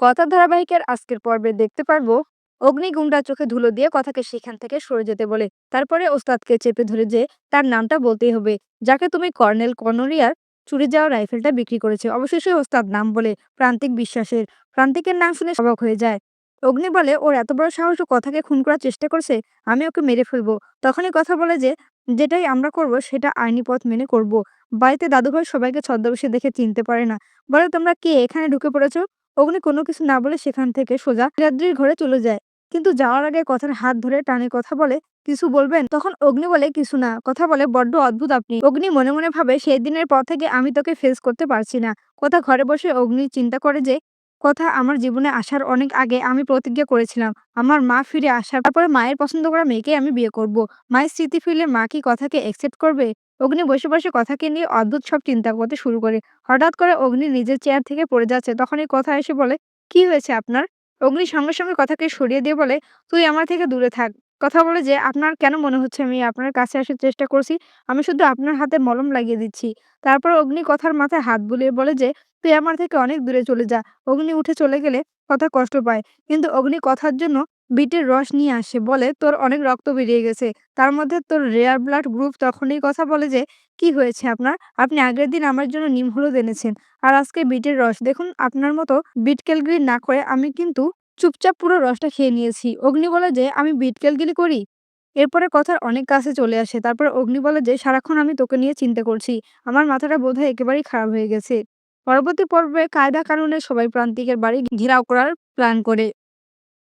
কথা ধারাবাহিকের আজকের পর্বে দেখতে পারব অগ্নিগুন্ডা চোখে ধুলো দিয়ে কথাকে সেখান থেকে সরে যেতে বলে, তারপরে ওস্তাদকে চেপে ধরে যে তার নামটা বলতেই হবে, যাকে তুমি কর্নেল কর্নরিয়ার চুরি যাওয়া রাইফেলটা বিক্রি করেছে। অবশেষে ওস্তাদ নাম বলে প্রান্তিক বিশ্বাসের, প্রান্তিকের নাম শুনে সবক হয়ে যায়। অগ্নি বলে, ওর এত বড় সাহস কথাকে খুন করার চেষ্টা করছে, আমি ওকে মেরে ফেলব। তখনই কথা বলে যে, যেটাই আমরা করব, সেটা আইনি পথ মেনে করব। বাড়িতে দাদুভাই সবাইকে ছদ্মবেশে দেখে চিনতে পারে না। বলে তোমরা কে এখানে ঢুকে পড়েছো? অগ্নি কোনো কিছু না বলে সেখান থেকে সোজা নীলাদ্রির ঘরে চলে যায়। কিন্তু যাওয়ার আগে কথার হাত ধরে টানে কথা বলে, কিছু বলবেন? তখন অগ্নি বলে, কিছু না। কথা বলে, বড্ড অদ্ভুত আপনি। অগ্নি মনে মনে ভাবে, সেই দিনের পর থেকে আমি তোকে ফেস করতে পারছি না। কথা ঘরে বসে অগ্নি চিন্তা করে যে, কথা আমার জীবনে আসার অনেক আগে আমি প্রতিজ্ঞা করেছিলাম। আমার মা ফিরে আসার তারপরে মায়ের পছন্দ করা মেয়েকে আমি বিয়ে করব। মায়ের স্মৃতি ফিরলে মা কি কথাকে অ্যাকসেপ্ট করবে? অগ্নি বসে বসে কথাকে নিয়ে অদ্ভুত সব চিন্তা করতে শুরু করে। হঠাৎ করে অগ্নি নিজের চেয়ার থেকে পড়ে যাচ্ছে। তখনই কথা এসে বলে, কি হয়েছে আপনার? অগ্নি সঙ্গে সঙ্গে কথাকে সরিয়ে দিয়ে বলে, তুই আমার থেকে দূরে থাক। কথা বলে যে, আপনার কেন মনে হচ্ছে আমি আপনার কাছে আসার চেষ্টা করছি? আমি শুধু আপনার হাতে মলম লাগিয়ে দিচ্ছি। তারপর অগ্নি কথার মাথায় হাত বুলিয়ে বলে যে, তুই আমার থেকে অনেক দূরে চলে যা। অগ্নি উঠে চলে গেলে কথা কষ্ট পায়। কিন্তু অগ্নি কথার জন্য বিটের রস নিয়ে আসে, বলে তোর অনেক রক্ত বেরিয়ে গেছে। তার মধ্যে তোর রেয়ার ব্লাড গ্রুপ তখনই কথা বলে যে, কি হয়েছে আপনার? আপনি আগের দিন আমার জন্য নিম হলুদ এনেছেন, আর আজকে বিটের রস। দেখুন, আপনার মতো বিট ক্যালগিরি না করে আমি কিন্তু চুপচাপ পুরো রসটা খেয়ে নিয়েছি। অগ্নি বলে যে, আমি বিট ক্যালগিরি করি? এরপরে কথার অনেক কাছে চলে আসে। তারপর অগ্নি বলে যে, সারাক্ষণ আমি তোকে নিয়ে চিন্তা করছি। আমার মাথাটা বোধহয় একেবারেই খারাপ হয়ে গেছে। পরবর্তী পর্বে কায়দা কানুনে সবাই প্রান্তিকের বাড়ি ঘেরাও করার প্ল্যান করে।